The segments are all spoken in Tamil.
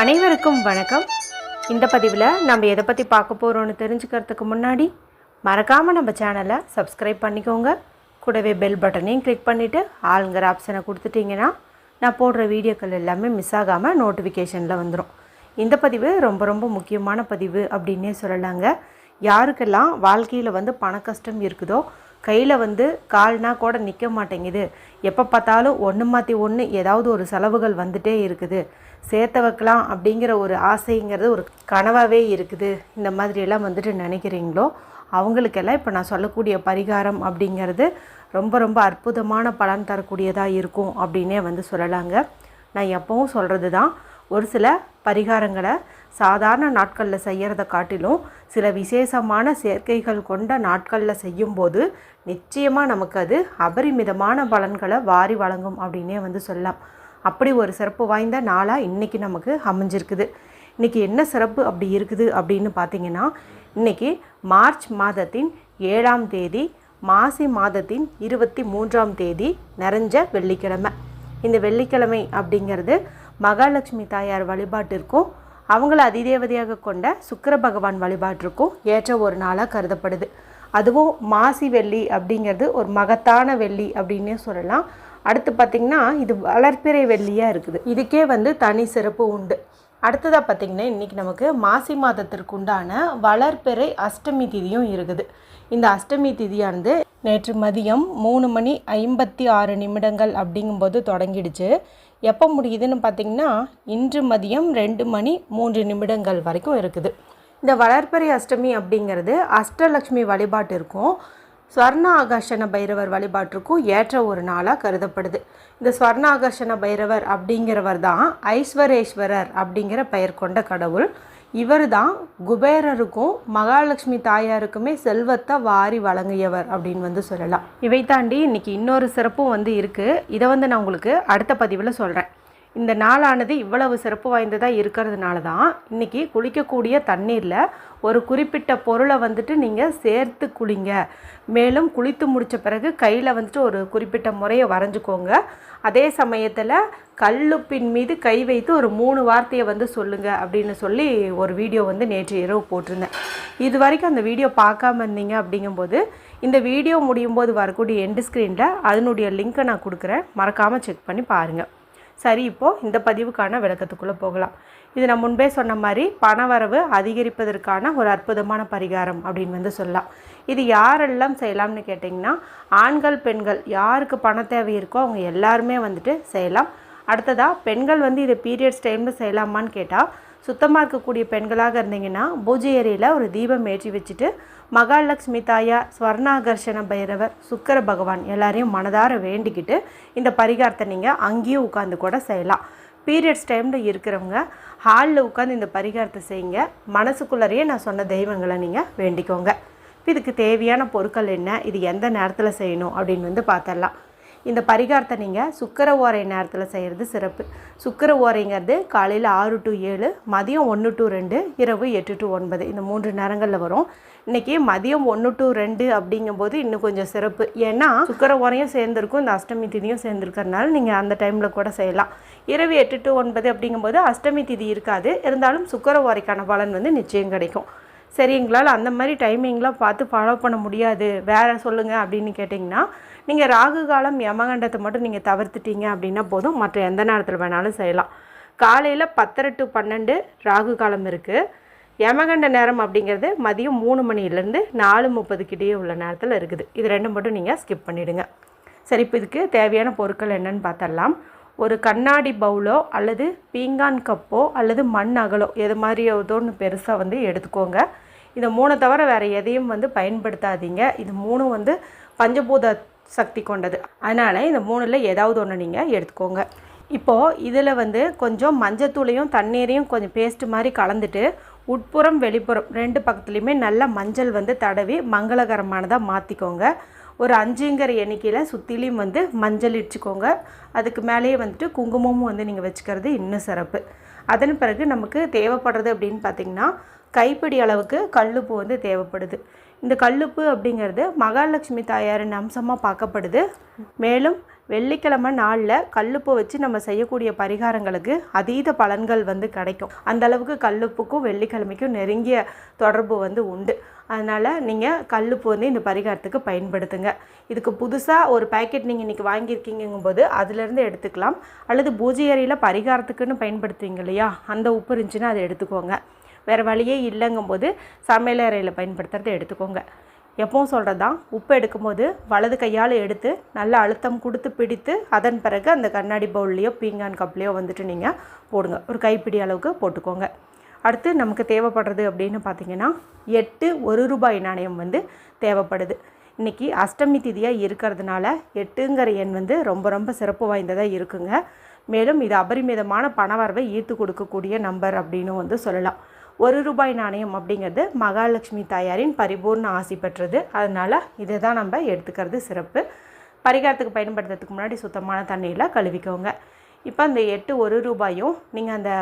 அனைவருக்கும் வணக்கம். இந்த பதிவில் நம்ம எதை பற்றி பார்க்க போகிறோன்னு தெரிஞ்சுக்கிறதுக்கு முன்னாடி மறக்காமல் நம்ம சேனலை சப்ஸ்கிரைப் பண்ணிக்கோங்க. கூடவே பெல் பட்டனையும் கிளிக் பண்ணிவிட்டு ஆளுங்கிற ஆப்ஷனை கொடுத்துட்டிங்கன்னா நான் போடுற வீடியோக்கள் எல்லாமே மிஸ் ஆகாமல் நோட்டிஃபிகேஷனில் வந்துடும் இந்த பதிவு ரொம்ப ரொம்ப முக்கியமான பதிவு அப்படின்னே சொல்லலாங்க. யாருக்கெல்லாம் வாழ்க்கையில் வந்து பண கஷ்டம் இருக்குதோ கையில் வந்து கால்னா கூட நிற்க மாட்டேங்குது. எப்போ பார்த்தாலும் ஒன்று மாற்றி ஒன்று ஏதாவது ஒரு செலவுகள் வந்துட்டே இருக்குது. சேர்த்த வைக்கலாம் அப்படிங்கிற ஒரு ஆசைங்கிறது ஒரு கனவாகவே இருக்குது. இந்த மாதிரியெல்லாம் வந்துட்டு நினைக்கிறீங்களோ? அவங்களுக்கெல்லாம் இப்போ நான் சொல்லக்கூடிய பரிகாரம் அப்படிங்கிறது ரொம்ப ரொம்ப அற்புதமான பலன் தரக்கூடியதாக இருக்கும் அப்படின்னே வந்து சொல்லலாங்க. நான் எப்பவும் சொல்கிறது தான் ஒரு சில பரிகாரங்களை சாதாரண நாட்களில் செய்கிறத காட்டிலும் சில விசேஷமான சேர்க்கைகள் கொண்ட நாட்களில் செய்யும்போது நிச்சயமாக நமக்கு அது அபரிமிதமான பலன்களை வாரி வழங்கும் அப்படின்னே வந்து சொல்லலாம். அப்படி ஒரு சிறப்பு வாய்ந்த நாளாக இன்றைக்கி நமக்கு அமைஞ்சிருக்குது. இன்றைக்கி என்ன சிறப்பு அப்படி இருக்குது அப்படின்னு பார்த்தீங்கன்னா இன்றைக்கி மார்ச் மாதத்தின் ஏழாம் தேதி மாசி மாதத்தின் இருபத்தி மூன்றாம் தேதி நிறைஞ்ச வெள்ளிக்கிழமை. இந்த வெள்ளிக்கிழமை அப்படிங்கிறது மகாலட்சுமி தாயார் வழிபாட்டிற்கும் அவங்கள அதிதேவதையாக கொண்ட சுக்கர பகவான் வழிபாட்டிற்கும் ஏற்ற ஒரு நாளாக கருதப்படுது. அதுவும் மாசி வெள்ளி அப்படிங்கிறது ஒரு மகத்தான வெள்ளி அப்படின்னே சொல்லலாம். அடுத்து பார்த்திங்கன்னா இது வளர்ப்பிறை வெள்ளியாக இருக்குது. இதுக்கே வந்து தனி சிறப்பு உண்டு. அடுத்ததாக பார்த்திங்கன்னா இன்றைக்கி நமக்கு மாசி மாதத்திற்கு உண்டான வளர்ப்பிறை அஷ்டமி திதியும் இருக்குது. இந்த அஷ்டமி திதியானது நேற்று மதியம் மூணு மணி ஐம்பத்தி ஆறு நிமிடங்கள் அப்படிங்கும்போது தொடங்கிடுச்சு. எப்போ முடியுதுன்னு பார்த்திங்கன்னா இன்று மதியம் ரெண்டு மணி மூன்று நிமிடங்கள் வரைக்கும் இருக்குது. இந்த வளர்ப்பறை அஷ்டமி அப்படிங்கிறது அஷ்டலக்ஷ்மி வழிபாட்டிற்கும் ஸ்வர்ண ஆகர்ஷண பைரவர் வழிபாட்டிற்கும் ஏற்ற ஒரு நாளாக கருதப்படுது. இந்த ஸ்வர்ண ஆகர்ஷண பைரவர் அப்படிங்கிறவர் தான் ஐஸ்வரேஸ்வரர் அப்படிங்கிற பெயர் கொண்ட கடவுள். இவர் தான் குபேரருக்கும் மகாலட்சுமி தாயாருக்குமே செல்வத்தை வாரி வழங்கியவர் அப்படின்னு வந்து சொல்லலாம். இவை தாண்டி இன்னைக்கு இன்னொரு சிறப்பும் வந்து இருக்குது இதை வந்து நான் உங்களுக்கு அடுத்த பதிவில் சொல்கிறேன் இந்த நாளானது இவ்வளவு சிறப்பு வாய்ந்ததாக இருக்கிறதுனால தான் இன்றைக்கி குளிக்கக்கூடிய தண்ணீரில் ஒரு குறிப்பிட்ட பொருளை வந்துட்டு நீங்கள் சேர்த்து குளிங்க. மேலும் குளித்து முடித்த பிறகு கையில் வந்துட்டு ஒரு குறிப்பிட்ட முறையை வரைஞ்சிக்கோங்க. அதே சமயத்தில் கல்லுப்பின் மீது கை வைத்து ஒரு மூணு வார்த்தையை வந்து சொல்லுங்கள் அப்படின்னு சொல்லி ஒரு வீடியோ வந்து நேற்று இரவு போட்டிருந்தேன். இது வரைக்கும் அந்த வீடியோ பார்க்காம இருந்தீங்க அப்படிங்கும்போது இந்த வீடியோ முடியும் போது வரக்கூடிய எண்டு ஸ்க்ரீனில் அதனுடைய லிங்க்கை நான் கொடுக்குறேன். மறக்காமல் செக் பண்ணி பாருங்கள் சரி இப்போது இந்த பதிவுக்கான விளக்கத்துக்குள்ளே போகலாம். இது நான் முன்பே சொன்ன மாதிரி பணவரவு அதிகரிப்பதற்கான ஒரு அற்புதமான பரிகாரம் அப்படின்னு வந்து சொல்லலாம். இது யாரெல்லாம் செய்யலாம்னு கேட்டிங்கன்னா ஆண்கள் பெண்கள் யாருக்கு பண தேவை இருக்கோ அவங்க எல்லாருமே வந்துட்டு செய்யலாம். அடுத்ததாக பெண்கள் வந்து இது பீரியட்ஸ் டைமில் செய்யலாமான்னு கேட்டால் சுத்தமாக இருக்கக்கூடிய பெண்களாக இருந்தீங்கன்னா பூஜை அறையில் ஒரு தீபம் ஏற்றி வச்சுட்டு மகாலட்சுமி தாயா ஸ்வர்ணாகர்ஷண பைரவர் சுக்கர பகவான் எல்லாரையும் மனதார வேண்டிக்கிட்டு இந்த பரிகாரத்தை நீங்கள் அங்கேயும் உட்காந்து கூட செய்யலாம். பீரியட்ஸ் டைமில் இருக்கிறவங்க ஹாலில் உட்காந்து இந்த பரிகாரத்தை செய்யுங்க. மனசுக்குள்ளரையே நான் சொன்ன தெய்வங்களை நீங்கள் வேண்டிக்கோங்க. இதுக்கு தேவையான பொருட்கள் என்ன? இது எந்த நேரத்தில் செய்யணும்? அப்படின்னு வந்து பார்த்துடலாம் இந்த பரிகாரத்தை நீங்கள் சுக்கர ஓரை நேரத்தில் செய்கிறது சிறப்பு. சுக்கர ஓரைங்கிறது காலையில் ஆறு டு ஏழு மதியம் ஒன்று டு ரெண்டு இரவு எட்டு டு ஒன்பது. இந்த மூன்று நேரங்களில் வரும். இன்றைக்கி மதியம் ஒன்று டு ரெண்டு அப்படிங்கும்போது இன்னும் கொஞ்சம் சிறப்பு. ஏன்னா சுக்கர ஓரையும் சேர்ந்துருக்கும் இந்த அஷ்டமி திதியும் சேர்ந்துருக்கறனால நீங்கள் அந்த டைமில் கூட செய்யலாம். இரவு எட்டு டு ஒன்பது அப்படிங்கும்போது அஷ்டமி திதி இருக்காது. இருந்தாலும் சுக்கர ஓரைக்கான பலன் வந்து நிச்சயம் கிடைக்கும். சரி எங்களால் அந்த மாதிரி டைமிங்லாம் பார்த்து ஃபாலோ பண்ண முடியாது. வேறு சொல்லுங்கள் அப்படின்னு கேட்டிங்கன்னா நீங்கள் ராகு காலம் யமகண்டத்தை மட்டும் நீங்கள் தவிர்த்துட்டீங்க அப்படின்னா போதும். மற்ற எந்த நேரத்தில் வேணாலும் செய்யலாம். காலையில் பத்தரை டு பன்னெண்டு ராகு காலம் இருக்குது யமகண்ட நேரம் அப்படிங்கிறது மதியம் மூணு மணிலேருந்து நாலு முப்பதுக்கிட்டேயே உள்ள நேரத்தில் இருக்குது. இது ரெண்டும் மட்டும் நீங்கள் ஸ்கிப் பண்ணிவிடுங்க சரி இப்போ இதுக்கு தேவையான பொருட்கள் என்னன்னு பார்த்தரலாம் ஒரு கண்ணாடி பவுலோ அல்லது பீங்கான் கப்போ அல்லது மண் அகலோ எது மாதிரி ஏதோன்னு பெருசாக வந்து எடுத்துக்கோங்க. இந்த மூணை தவிர வேறு எதையும் வந்து பயன்படுத்தாதீங்க. இது மூணும் வந்து பஞ்சபூத சக்தி கொண்டது. அதனால் இந்த மூணில் ஏதாவது ஒன்று நீங்கள் எடுத்துக்கோங்க. இப்போது இதில் வந்து கொஞ்சம் மஞ்சத்தூளையும் தண்ணீரையும் கொஞ்சம் பேஸ்ட் மாதிரி கலந்துட்டு உட்புறம் வெளிப்புறம் ரெண்டு பக்கத்துலேயுமே நல்ல மஞ்சள் வந்து தடவி மங்களகரமானதாக மாற்றிக்கோங்க ஒரு அஞ்சுங்கிற எண்ணிக்கையில் சுற்றிலையும் வந்து மஞ்சள் இடிச்சுக்கோங்க. அதுக்கு மேலேயே வந்துட்டு குங்குமமும் வந்து நீங்கள் வச்சுக்கிறது இன்னும் சிறப்பு. அதன் பிறகு நமக்கு தேவைப்படுறது அப்படின்னு பார்த்திங்கன்னா கைப்பிடி அளவுக்கு கல்லுப்பு வந்து தேவைப்படுது. இந்த கல்லுப்பு அப்படிங்கிறது மகாலட்சுமி தாயாரின் அம்சமாக பார்க்கப்படுது. மேலும் வெள்ளிக்கிழமை நாளில் கல்லுப்பு வச்சு நம்ம செய்யக்கூடிய பரிகாரங்களுக்கு அதீத பலன்கள் வந்து கிடைக்கும். அந்த அளவுக்கு கல்லுப்புக்கும் வெள்ளிக்கிழமைக்கும் நெருங்கிய தொடர்பு வந்து உண்டு. அதனால் நீங்கள் கல்லுப்பு வந்து இந்த பரிகாரத்துக்கு பயன்படுத்துங்க. இதுக்கு புதுசாக ஒரு பேக்கெட் நீங்கள் இன்றைக்கி வாங்கியிருக்கீங்கும் போது அதுலேருந்து எடுத்துக்கலாம். அல்லது பூஜை அறையில் பரிகாரத்துக்குன்னு பயன்படுத்துவீங்க இல்லையா? அந்த உப்பு இருந்துச்சுன்னா அதை எடுத்துக்கோங்க. வேறு வழியே இல்லைங்கும்போது சமையலறையில் பயன்படுத்துகிறத எடுத்துக்கோங்க. எப்பவும் சொல்கிறது தான் உப்பு எடுக்கும்போது வலது கையால் எடுத்து நல்லா அழுத்தம் கொடுத்து பிடித்து அதன் பிறகு அந்த கண்ணாடி பவுல்லையோ பீங்கான் கப்லேயோ வந்துட்டு நீங்கள் போடுங்க. ஒரு கைப்பிடி அளவுக்கு போட்டுக்கோங்க. அடுத்து நமக்கு தேவைப்படுறது அப்படின்னு பார்த்தீங்கன்னா எட்டு ஒரு ரூபாய் நாணயம் வந்து தேவைப்படுது. இன்றைக்கி அஷ்டமி திதியாக இருக்கிறதுனால எட்டுங்கிற எண் வந்து ரொம்ப ரொம்ப சிறப்பு வாய்ந்ததாக இருக்குங்க. மேலும் இது அபரிமிதமான பணவரவை ஈர்த்து கொடுக்கக்கூடிய நம்பர் அப்படின்னு வந்து சொல்லலாம். ஒரு ரூபாய் நாணயம் அப்படிங்கிறது மகாலட்சுமி தாயாரின் பரிபூர்ண ஆசி பெற்றது. அதனால் இதை தான் நம்ம எடுத்துக்கிறது சிறப்பு. பரிகாரத்துக்கு பயன்படுத்துறதுக்கு முன்னாடி சுத்தமான தண்ணியில் கழுவிக்கோங்க. இப்போ அந்த எட்டு ஒரு ரூபாயும் நீங்கள் அந்த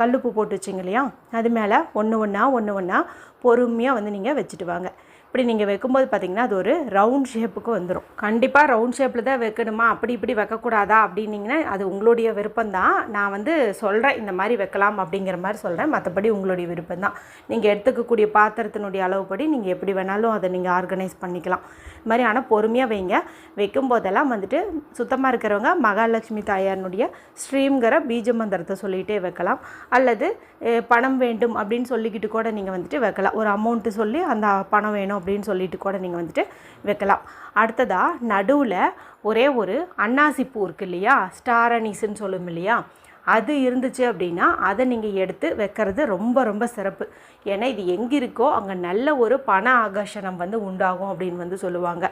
கல்லுப்பு போட்டு வச்சிங்க இல்லையா? அது மேலே ஒன்று ஒன்றா ஒன்று ஒன்றா பொறுமையாக வந்து நீங்கள் வச்சுட்டு வாங்க. இப்படி நீங்கள் வைக்கும்போது பார்த்தீங்கன்னா அது ஒரு ரவுண்ட் ஷேப்புக்கு வந்துடும் கண்டிப்பாக ரவுண்ட் ஷேப்பில் தான் வைக்கணுமா? அப்படி இப்படி வைக்கக்கூடாதா? அப்படின்னிங்கன்னா அது உங்களுடைய விருப்பம்தான் நான் வந்து சொல்கிறேன் இந்த மாதிரி வைக்கலாம் அப்படிங்கிற மாதிரி சொல்கிறேன் மற்றபடி உங்களுடைய விருப்பம் தான். நீங்கள் எடுத்துக்கக்கூடிய பாத்திரத்தினுடைய அளவுப்படி நீங்கள் எப்படி வேணாலும் அதை நீங்கள் ஆர்கனைஸ் பண்ணிக்கலாம். இது மாதிரி ஆனால் பொறுமையாக வைங்க. வைக்கும் போதெல்லாம் வந்துட்டு சுத்தமாக இருக்கிறவங்க மகாலட்சுமி தாயாரனுடைய ஸ்ரீங்கிற பீஜ மந்திரத்தை சொல்லிகிட்டே வைக்கலாம். அல்லது பணம் வேண்டும் அப்படின்னு சொல்லிக்கிட்டு கூட நீங்கள் வந்துட்டு வைக்கலாம். ஒரு அமௌண்ட்டு சொல்லி அந்த பணம் வேணும் அப்படின்னு சொல்லிட்டு கூட நீங்கள் வந்துட்டு வைக்கலாம். அடுத்ததாக நடுவில் ஒரே ஒரு அன்னாசி பூ இருக்கு இல்லையா? ஸ்டார் அனீஸ்ன்னு சொல்லும் இல்லையா? அது இருந்துச்சு அப்படின்னா அதை நீங்கள் எடுத்து வைக்கிறது ரொம்ப ரொம்ப சிறப்பு. ஏன்னா இது எங்கே இருக்கோ அங்கே நல்ல ஒரு பண ஆகர்ஷணம் வந்து உண்டாகும் அப்படின்னு வந்து சொல்லுவாங்க.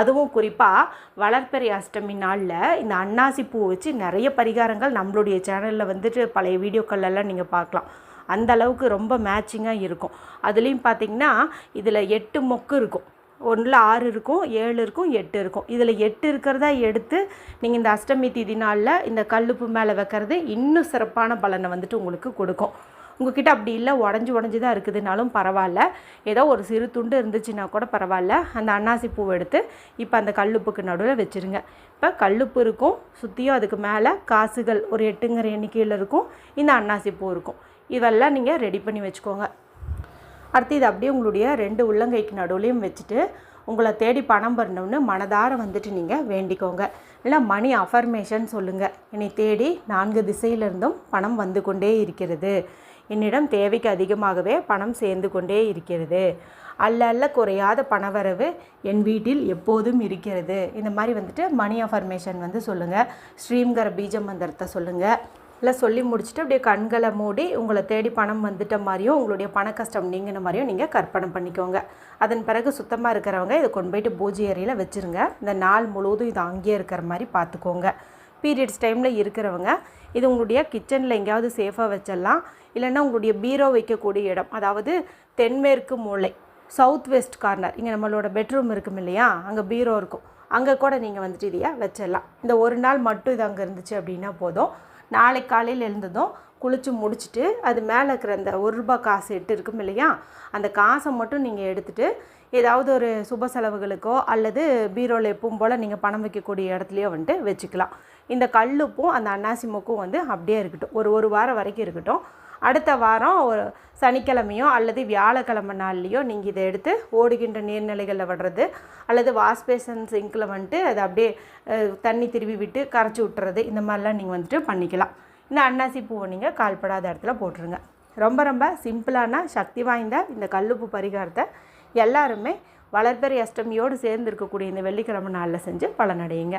அதுவும் குறிப்பாக வளர்ப்பறை அஷ்டமி நாளில் இந்த அன்னாசி பூ வச்சு நிறைய பரிகாரங்கள் நம்மளுடைய சேனலில் வந்துட்டு பழைய வீடியோக்கள்லாம் நீங்கள் பார்க்கலாம். அந்த அளவுக்கு ரொம்ப மேட்சிங்காக இருக்கும். அதுலேயும் பார்த்தீங்கன்னா இதில் எட்டு மொக்கு இருக்கும். ஒன்றில் ஆறு இருக்கும் ஏழு இருக்கும் எட்டு இருக்கும். இதில் எட்டு இருக்கிறதா எடுத்து நீங்கள் இந்த அஷ்டமி திதி நாளில் இந்த கல்லுப்பு மேலே வைக்கிறது இன்னும் சிறப்பான பலனை வந்துட்டு உங்களுக்கு கொடுக்கும். உங்ககிட்ட அப்படி இல்லை உடஞ்சி உடஞ்சி தான் இருக்குதுனாலும் பரவாயில்ல. ஏதோ ஒரு சிறு துண்டு இருந்துச்சுன்னா கூட பரவாயில்ல. அந்த அன்னாசி பூவை எடுத்து இப்போ அந்த கல்லுப்புக்கு நடுவில் வச்சுருங்க. இப்போ கல்லுப்பு இருக்கும் சுற்றியும் அதுக்கு மேலே காசுகள் ஒரு எட்டுங்கிற எண்ணிக்கையில் இருக்கும் இந்த அன்னாசி பூ இருக்கும். இதெல்லாம் நீங்கள் ரெடி பண்ணி வச்சுக்கோங்க. அடுத்து இது அப்படியே உங்களுடைய ரெண்டு உள்ளங்கைக்கு நடுவுலையும் வச்சுட்டு உங்களை தேடி பணம் வரணும்னு மனதார வந்துட்டு நீங்கள் வேண்டிக்கோங்க. இல்லை மணி அஃபர்மேஷன் சொல்லுங்கள் என்னை தேடி நான்கு திசையிலிருந்தும் பணம் வந்து கொண்டே இருக்கிறது. என்னிடம் தேவைக்கு அதிகமாகவே பணம் சேர்ந்து கொண்டே இருக்கிறது. அல்ல அல்ல குறையாத பணவரவு என் வீட்டில் எப்போதும் இருக்கிறது. இந்த மாதிரி வந்துட்டு மணி அஃபர்மேஷன் வந்து சொல்லுங்கள் ஸ்ரீம்கர பீஜ மந்திரத்தை சொல்லுங்கள் இல்லை சொல்லி முடிச்சுட்டு அப்படியே கண்களை மூடி உங்களை தேடி பணம் வந்துட்ட மாதிரியும் உங்களுடைய பண கஷ்டம் நீங்கின மாதிரியும் நீங்கள் கற்பனை பண்ணிக்கோங்க. அதன் பிறகு சுத்தமாக இருக்கிறவங்க இதை கொண்டு போயிட்டு பூஜை அறையில் வச்சுருங்க. இந்த நாள் முழுவதும் இது அங்கேயே இருக்கிற மாதிரி பார்த்துக்கோங்க. பீரியட்ஸ் டைமில் இருக்கிறவங்க இது உங்களுடைய கிச்சனில் எங்கேயாவது சேஃபாக வச்சிடலாம். இல்லைன்னா உங்களுடைய பீரோ வைக்கக்கூடிய இடம் அதாவது தென்மேற்கு மூலை சவுத் வெஸ்ட் கார்னர் இங்கே நம்மளோட பெட்ரூம் இருக்கும் இல்லையா? அங்கே பீரோ இருக்கும். அங்கே கூட நீங்கள் வந்துட்டு இதையா வச்சிடலாம். இந்த ஒரு நாள் மட்டும் இது அங்கே இருந்துச்சு அப்படின்னா போதும். நாளை காலையில் எழுந்ததும் குளித்து முடிச்சுட்டு அது மேலே இருக்கிற அந்த ஒரு ரூபாய் காசு எட்டு இருக்கும் இல்லையா? அந்த காசை மட்டும் நீங்கள் எடுத்துகிட்டு ஏதாவது ஒரு சுப செலவுகளுக்கோ அல்லது பீரோவில் எப்பவும் போல் நீங்கள் பணம் வைக்கக்கூடிய இடத்துலையோ வந்துட்டு வச்சுக்கலாம். இந்த கல்லுப்பும் அந்த அன்னாசி மொக்கும் வந்து அப்படியே இருக்கட்டும். ஒரு ஒரு வாரம் வரைக்கும் இருக்கட்டும். அடுத்த வாரம் ஒரு சனிக்கிழமையோ அல்லது வியாழக்கிழமை நாள்லேயோ நீங்கள் இதை எடுத்து ஓடுகின்ற நீர்நிலைகளில் விடுறது அல்லது வாஷ் பேசன் சிங்கில் வந்துட்டு அதை அப்படியே தண்ணி திருவி விட்டு கரைச்சி விட்டுறது இந்த மாதிரிலாம் நீங்கள் வந்துட்டு பண்ணிக்கலாம். இந்த அன்னாசி பூவை நீங்கள் கால்படாத இடத்துல போட்டுருங்க. ரொம்ப ரொம்ப சிம்பிளான சக்தி வாய்ந்த இந்த கல்லுப்பு பரிகாரத்தை எல்லாருமே வளர்பெரி அஷ்டமியோடு சேர்ந்து இருக்கக்கூடிய இந்த வெள்ளிக்கிழமை நாளில் செஞ்சு பலனடையுங்க.